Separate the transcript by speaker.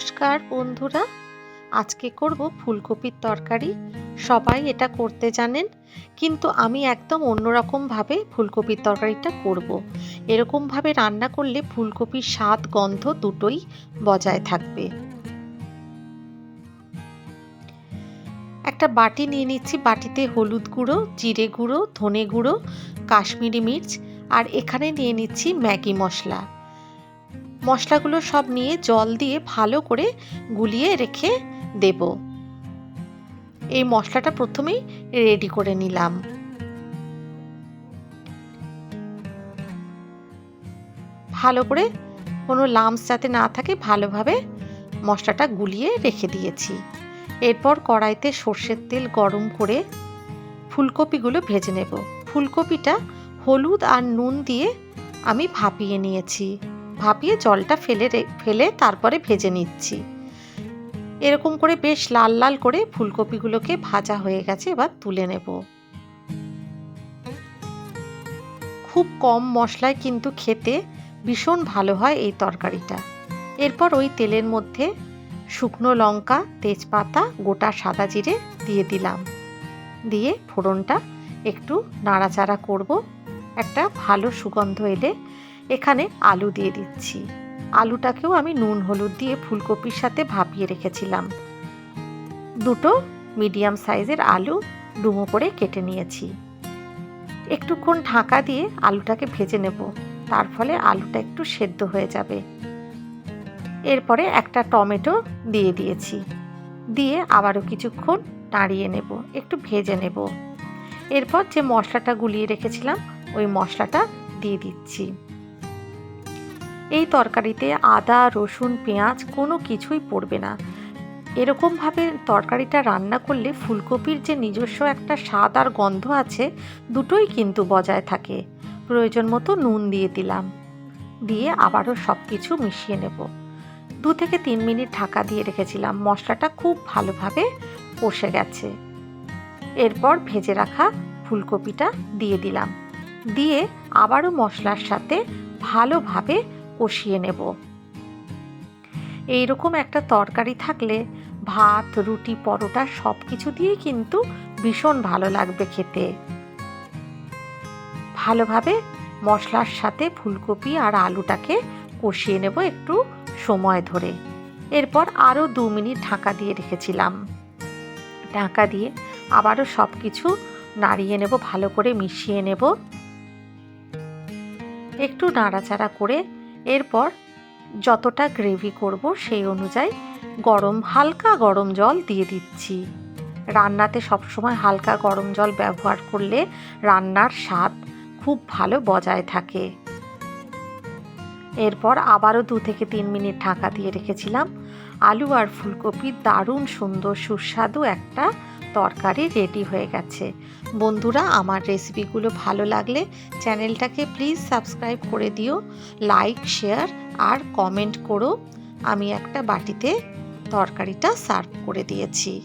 Speaker 1: নমস্কার, বন্ধুরা। আজকে করব ফুলকপির তরকারি। সবাই এটা করতে জানেন, কিন্তু আমি একদম অন্যরকমভাবে ফুলকপির তরকারিটা করব। এরকমভাবে রান্না করলে ফুলকপির স্বাদ, গন্ধ দুটোই বজায় থাকবে। একটা বাটি নিয়ে নিচ্ছি, বাটিতে হলুদ গুঁড়ো, জিরে গুঁড়ো, ধনে গুঁড়ো, কাশ্মীরি মির্চ, আর এখানে নিয়ে নিচ্ছি ম্যাগি মশলা। মশলাগুলো সব নিয়ে জল দিয়ে ভালো করে গুলিয়ে রেখে দেব। এই মশলাটা প্রথমেই রেডি করে নিলাম। ভালো করে কোনো লামস যাতে না থাকে ভালোভাবে মশলাটা গুলিয়ে রেখে দিয়েছি। এরপর কড়াইতে সর্ষের তেল গরম করে ফুলকপিগুলো ভেজে নেব। ফুলকপিটা হলুদ আর নুন দিয়ে আমি ভাপিয়ে নিয়েছি। ভাপিয়ে জলটা ফেলে ফেলে তারপরে ভেজে নিচ্ছি। এরকম করে বেশ লাল লাল করে ফুলকপিগুলোকে ভাজা হয়ে গেছে, এবার তুলে নেব। খুব কম মশলায় কিন্তু খেতে ভীষণ ভালো হয় এই তরকারিটা। এরপর ওই তেলের মধ্যে শুকনো লঙ্কা, তেজপাতা, গোটা সাদা জিরে দিয়ে দিলাম। দিয়ে ফোড়নটা একটু নাড়াচাড়া করব। একটা ভালো সুগন্ধ এলে এখানে আলু দিয়ে দিচ্ছি। আলুটাকেও আমি নুন, হলুদ দিয়ে ফুলকপির সাথে ভাপিয়ে রেখেছিলাম। দুটো মিডিয়াম সাইজের আলু ডুমো করে কেটে নিয়েছি। একটুক্ষণ ঢাকা দিয়ে আলুটাকে ভেজে নেব। তার ফলে আলুটা একটু সেদ্ধ হয়ে যাবে। এরপরে একটা টমেটো দিয়ে দিয়েছি। দিয়ে আবারও কিছুক্ষণ নাড়িয়ে নেব, একটু ভেজে নেব। এরপর যে মশলাটা গুলিয়ে রেখেছিলাম, ওই মশলাটা দিয়ে দিচ্ছি। এই তরকারিতে আদা, রসুন, পেঁয়াজ কোনো কিছুই পড়বে না। এরকমভাবে তরকারিটা রান্না করলে ফুলকপির যে নিজস্ব একটা স্বাদ আর গন্ধ আছে, দুটোই কিন্তু বজায় থাকে। প্রয়োজন মতো নুন দিয়ে দিলাম। দিয়ে আবারও সব কিছু মিশিয়ে নেব। দু থেকে তিন মিনিট ঢাকা দিয়ে রেখেছিলাম। মশলাটা খুব ভালোভাবে কষে গেছে। এরপর ভেজে রাখা ফুলকপিটা দিয়ে দিলাম। দিয়ে আবারও মশলার সাথে ভালোভাবে কষিয়ে নেব। এইরকম একটা তরকারি থাকলে ভাত, রুটি, পরোটা সব কিছু দিয়ে কিন্তু ভীষণ ভালো লাগবে খেতে। ভালোভাবে মশলার সাথে ফুলকপি আর আলুটাকে কষিয়ে নেব একটু সময় ধরে। এরপর আরও দু মিনিট ঢাকা দিয়ে রেখেছিলাম। ঢাকা দিয়ে আবারও সব কিছু নাড়িয়ে নেব, ভালো করে মিশিয়ে নেব। একটু নাড়াচাড়া করে এরপর যতটা গ্রেভি করব সেই অনুযায়ী গরম, হালকা গরম জল দিয়ে দিচ্ছি। রান্নাতে সবসময় হালকা গরম জল ব্যবহার করলে রান্নার স্বাদ খুব ভালো বজায় থাকে। এরপর আবারও দু থেকে তিন মিনিট ঢাকা দিয়ে রেখেছিলাম। আলু আর ফুলকপির দারুণ সুন্দর, সুস্বাদু একটা তরকারি রেডি হয়ে গেছে। বন্ধুরা, আমার রেসিপিগুলো ভালো লাগলে চ্যানেলটাকে প্লিজ সাবস্ক্রাইব করে দিও লাইক শেয়ার আর কমেন্ট করো। আমি একটা বাটিতে তরকারিটা সার্ভ করে দিয়েছি।